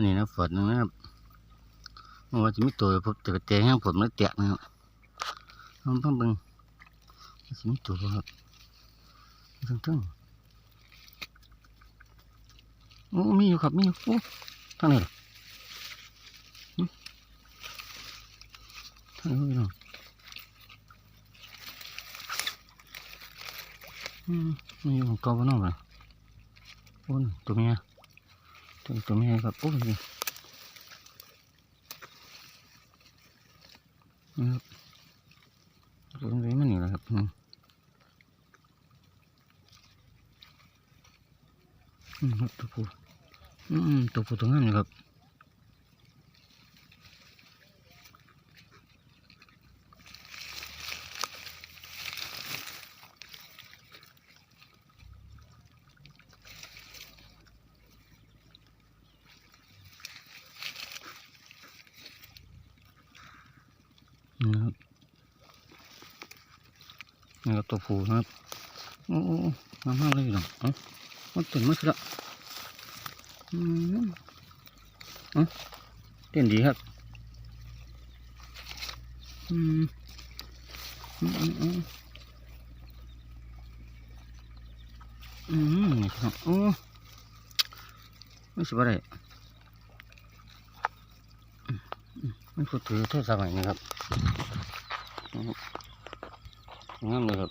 ันนี้นะฝนนะครับว่าจะมีตัวผมแต่เตะให้ผมแล้วแตกนะครับลองเพิ่งเบิ่งว่าจะมีตัวครับตึ้งตึ้งโอ้มีอยู่ครับมีอยู่โอ้ทางไหนล่ะหึทางนี้เนาะอืมมีอยู่ของเก่าบ้านนอกเลยโอ้ตัวเมีย ตัวตัวเมียครับโอ้ยนี่ครับตัวนี้มันนี่แหละครับอืมตัวผู้อืมตัวผู้ตัวนั้นี่ครับ นี่ครับนี่ครับตัวผู้นะครับโอ้โอ้โอ้งามมากเลยพี่น้อเอ้ามันเต้นมาสิละอืมเอ้าเต้นดีครับอืมอืมอืมอืมอืมนี่พี่น้องโอ้ไม่สิบ่ได้อืมอื มันก็ถือโทรศัพท์ใหม่นะครับงามเลยครับ